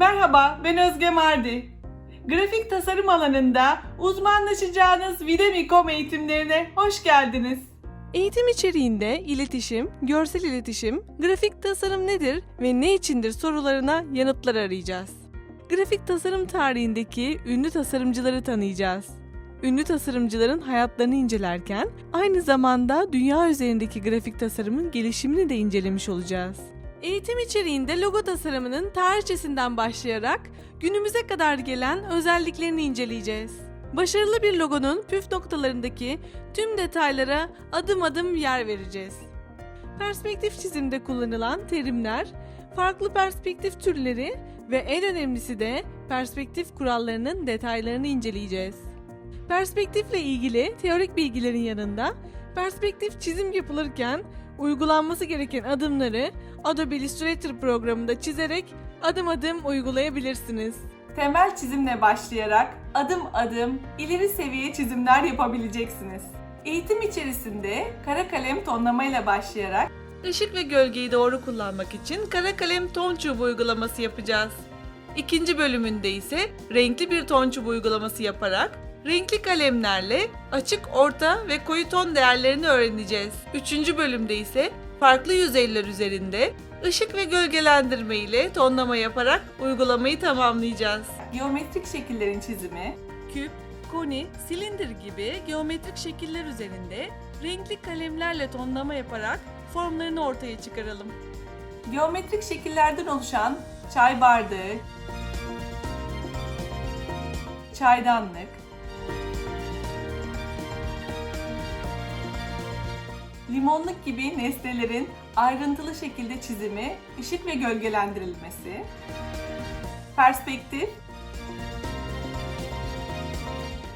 Merhaba, ben Özge Mardi. Grafik tasarım alanında uzmanlaşacağınız Videmi.com eğitimlerine hoş geldiniz. Eğitim içeriğinde iletişim, görsel iletişim, grafik tasarım nedir ve ne içindir sorularına yanıtlar arayacağız. Grafik tasarım tarihindeki ünlü tasarımcıları tanıyacağız. Ünlü tasarımcıların hayatlarını incelerken aynı zamanda dünya üzerindeki grafik tasarımın gelişimini de incelemiş olacağız. Eğitim içeriğinde logo tasarımının tarihçesinden başlayarak günümüze kadar gelen özelliklerini inceleyeceğiz. Başarılı bir logonun püf noktalarındaki tüm detaylara adım adım yer vereceğiz. Perspektif çizimde kullanılan terimler, farklı perspektif türleri ve en önemlisi de perspektif kurallarının detaylarını inceleyeceğiz. Perspektifle ilgili teorik bilgilerin yanında perspektif çizim yapılırken uygulanması gereken adımları Adobe Illustrator programında çizerek adım adım uygulayabilirsiniz. Temel çizimle başlayarak adım adım ileri seviye çizimler yapabileceksiniz. Eğitim içerisinde kara kalem tonlamayla başlayarak Işık ve gölgeyi doğru kullanmak için kara kalem ton çubuğu uygulaması yapacağız. İkinci bölümünde ise renkli bir ton çubuğu uygulaması yaparak renkli kalemlerle açık, orta ve koyu ton değerlerini öğreneceğiz. Üçüncü bölümde ise farklı yüzeyler üzerinde ışık ve gölgelendirme ile tonlama yaparak uygulamayı tamamlayacağız. geometrik şekillerin çizimi, Küp, koni, silindir gibi geometrik şekiller üzerinde renkli kalemlerle tonlama yaparak formlarını ortaya çıkaralım. geometrik şekillerden oluşan çay bardağı, çaydanlık, limonluk gibi nesnelerin ayrıntılı şekilde çizimi, ışık ve gölgelendirilmesi, perspektif,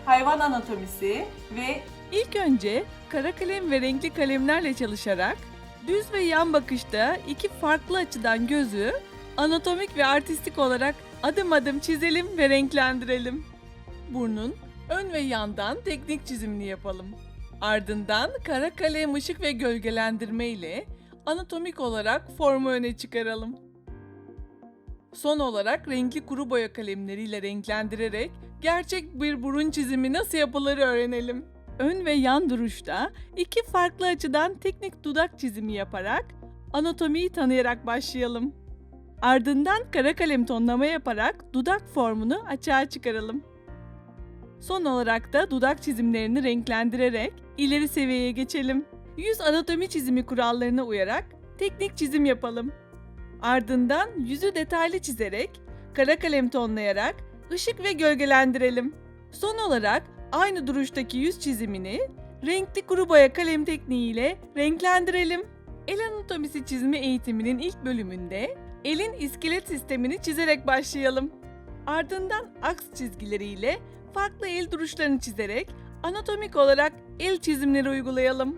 hayvan anatomisi ve İlk önce kara kalem ve renkli kalemlerle çalışarak düz ve yan bakışta iki farklı açıdan gözü anatomik ve artistik olarak adım adım çizelim ve renklendirelim. Burnun ön ve yandan teknik çizimini yapalım. Ardından kara kalem ışık ve gölgelendirme ile anatomik olarak formu öne çıkaralım. Son olarak renkli kuru boya kalemleriyle renklendirerek gerçek bir burun çizimi nasıl yapılır öğrenelim. Ön ve yan duruşta iki farklı açıdan teknik dudak çizimi yaparak anatomiyi tanıyarak başlayalım. Ardından kara kalem tonlama yaparak dudak formunu açığa çıkaralım. Son olarak da dudak çizimlerini renklendirerek ileri seviyeye geçelim. Yüz anatomi çizimi kurallarına uyarak teknik çizim yapalım. Ardından yüzü detaylı çizerek, kara kalem tonlayarak ışık ve gölgelendirelim. Son olarak aynı duruştaki yüz çizimini renkli kuru boya kalem tekniğiyle renklendirelim. El anatomisi çizimi eğitiminin ilk bölümünde elin iskelet sistemini çizerek başlayalım. Ardından aks çizgileriyle farklı el duruşlarını çizerek anatomik olarak el çizimleri uygulayalım.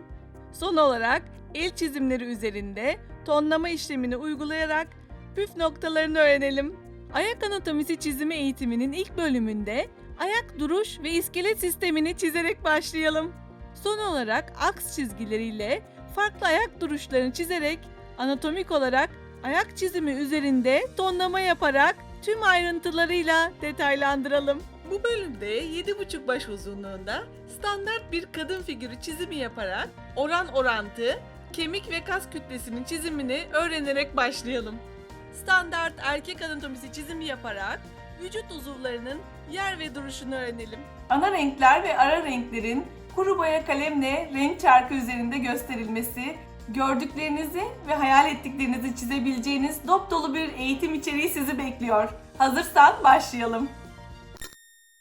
Son olarak el çizimleri üzerinde tonlama işlemini uygulayarak püf noktalarını öğrenelim. Ayak anatomisi çizimi eğitiminin ilk bölümünde ayak duruş ve iskelet sistemini çizerek başlayalım. Son olarak aks çizgileriyle farklı ayak duruşlarını çizerek anatomik olarak ayak çizimi üzerinde tonlama yaparak tüm ayrıntılarıyla detaylandıralım. Bu bölümde 7,5 baş uzunluğunda standart bir kadın figürü çizimi yaparak oran orantı, kemik ve kas kütlesinin çizimini öğrenerek başlayalım. Standart erkek anatomisi çizimi yaparak vücut uzuvlarının yer ve duruşunu öğrenelim. ana renkler ve ara renklerin kuru boya kalemle renk çarkı üzerinde gösterilmesi, gördüklerinizi ve hayal ettiklerinizi çizebileceğiniz dop dolu bir eğitim içeriği sizi bekliyor. Hazırsan başlayalım.